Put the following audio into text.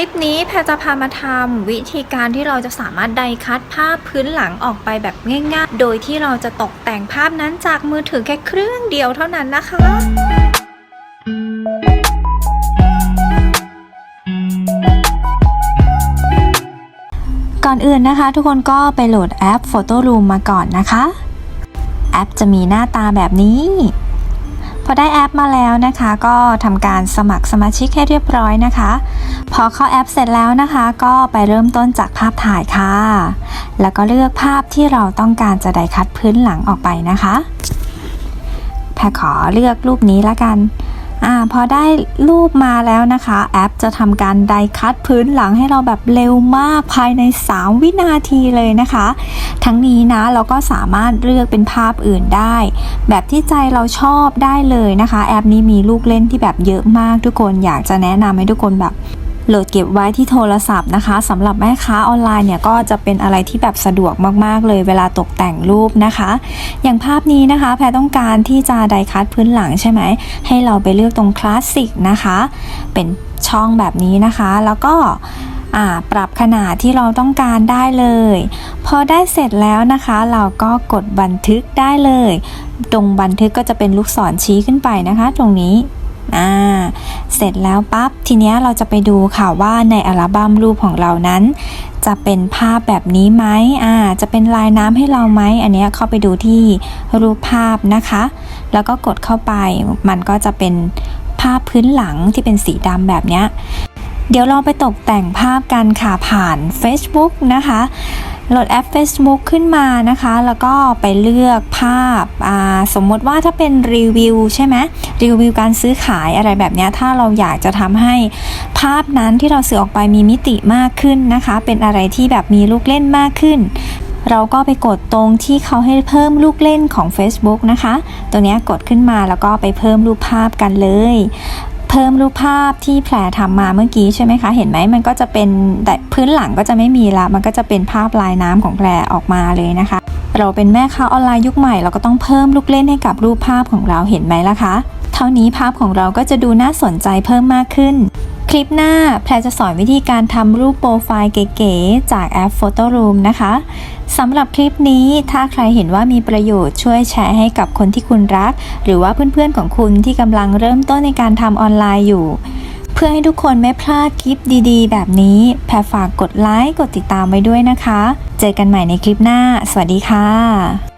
ลิปนี้แพรจะพามาทำวิธีการที่เราจะสามารถไดคัดภาพพื้นหลังออกไปแบบง่ายๆ โดยที่เราจะตกแต่งภาพนั้นจากมือถือแค่เครื่องเดียวเท่านั้นนะคะก่อนอื่นนะคะ ทุกคนก็ไปโหลดแอป Photo Room มาก่อนนะคะ แอปจะมีหน้าตาแบบนี้ อได้แอปมาแล้วนะคะ ก็ทำการสมัครสมาชิกให้เรียบร้อยนะคะ พอเข้าแอปเสร็จแล้วนะคะ ก็ไปเริ่มต้นจากภาพถ่ายค่ะ แล้วก็เลือกภาพที่เราต้องการจะได้คัดพื้นหลังออกไปนะคะแพรขอเลือกรูปนี้ละกันอ่าพอได้รูปมาแล้วนะคะ แอปจะทำการไดคัดพื้นหลังให้เราแบบเร็วมากภายใน 3 วินาทีเลยนะคะ ทั้งนี้นะเราก็สามารถเลือกเป็นภาพอื่นได้ แบบที่ใจเราชอบได้เลยนะคะ แอปนี้มีลูกเล่นที่แบบเยอะมากทุกคนอยากจะแนะนำให้ทุกคนแบบโหลดเก็บไว้ที่โทรศัพท์นะคะสำหรับแม่ค้าออนไลน์เนี่ยก็จะเป็นอะไรที่แบบสะดวกมากๆเลยเวลาตกแต่งรูปนะคะ อย่างภาพนี้นะคะ แพรต้องการที่จะไดคัดพื้นหลังใช่ไหม ให้เราไปเลือกตรงคลาสสิกนะคะ เป็นช่องแบบนี้นะคะ แล้วก็ ปรับขนาดที่เราต้องการได้เลย พอได้เสร็จแล้วนะคะ เราก็กดบันทึกได้เลย ตรงบันทึกก็จะเป็นลูกศรชี้ขึ้นไปนะคะ ตรงนี้อ่าเสร็จแล้วปั๊บทีนี้เราจะไปดูค่ะว่าในอัลบั้มรูปของเรานั้น จะเป็นภาพแบบนี้ไหมอ่าจะเป็นลายน้ำให้เราไหมอันนี้เข้าไปดูที่รูปภาพนะคะ แล้วก็กดเข้าไปมันก็จะเป็นภาพพื้นหลังที่เป็นสีดำแบบนี้ เดี๋ยวเราไปตกแต่งภาพกันค่ะผ่าน Facebook นะคะโหลดแอป Facebook ขึ้นมานะคะ แล้วก็ไปเลือกภาพอ่าสมมติว่าถ้าเป็นรีวิวใช่ไหมรีวิวการซื้อขายอะไรแบบนี้ถ้าเราอยากจะทำให้ภาพนั้นที่เราสื่อออกไปมีมิติมากขึ้นนะคะ เป็นอะไรที่แบบมีลูกเล่นมากขึ้น เราก็ไปกดตรงที่เขาให้เพิ่มลูกเล่นของ Facebook นะคะ ตัวนี้กดขึ้นมาแล้วก็ไปเพิ่มรูปภาพกันเลย เพิ่มรูปภาพที่แผลทำมาเมื่อกี้ใช่ไหมคะ เห็นไหมมันก็จะเป็นแต่พื้นหลังก็จะไม่มีละ มันก็จะเป็นภาพลายน้ำของแผลออกมาเลยนะคะ เราเป็นแม่ค้าออนไลน์ยุคใหม่เราก็ต้องเพิ่มลูกเล่นให้กับรูปภาพของเราเห็นไหมล่ะคะ เท่านี้ภาพของเราก็จะดูน่าสนใจเพิ่มมากขึ้น คลิปหน้าแพรจะสอนวิธีการทำรูปโปรไฟล์เก๋ๆ จากแอป Photo Room นะคะสำหรับคลิปนี้ถ้าใครเห็นว่ามีประโยชน์ช่วยแชร์ให้กับคนที่คุณรัก หรือว่าเพื่อนๆของคุณที่กำลังเริ่มต้นในการทำออนไลน์อยู่ เพื่อให้ทุกคนไม่พลาดคลิปดีๆ แบบนี้ แพรฝากกดไลค์กดติดตามไว้ด้วยนะคะ เจอกันใหม่ในคลิปหน้า สวัสดีค่ะ